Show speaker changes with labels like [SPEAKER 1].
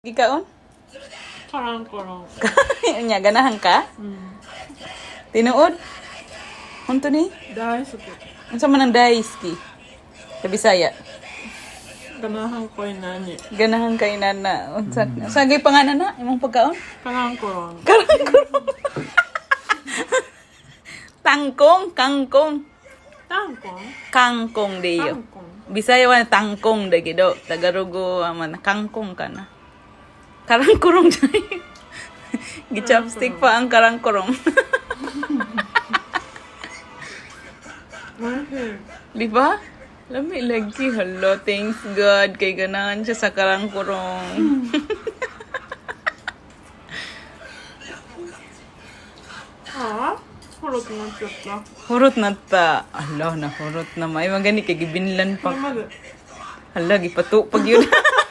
[SPEAKER 1] Gikaon?
[SPEAKER 2] Karang karang.
[SPEAKER 1] Unya, ganahan ka?
[SPEAKER 2] Hmm.
[SPEAKER 1] Tinuod? Unto ni?
[SPEAKER 2] Dahil sa ko.
[SPEAKER 1] Unsa man ang daiski? Sa Bisaya.
[SPEAKER 2] Ganahan ko yung nani.
[SPEAKER 1] Ganahan kay nana. Unsa sagay pa nga nana imong pagkaon?
[SPEAKER 2] Karang karang.
[SPEAKER 1] Tangkong, kangkong.
[SPEAKER 2] Tangkong.
[SPEAKER 1] Kangkong diyo.
[SPEAKER 2] Tangkong.
[SPEAKER 1] Bisaya wa tangkong dagi do. Tagarugo man kangkong karangkorong じゃないギチャップスティックパンカランコロン Di ba? Lami lagi. Hello, thanks God. Kay ganahan siya sa karangkorong.
[SPEAKER 2] Ah, horot na.
[SPEAKER 1] Horot na ta. Allah na horot na. May mga gani kay gibinlan pa. Allah gipato pag yun.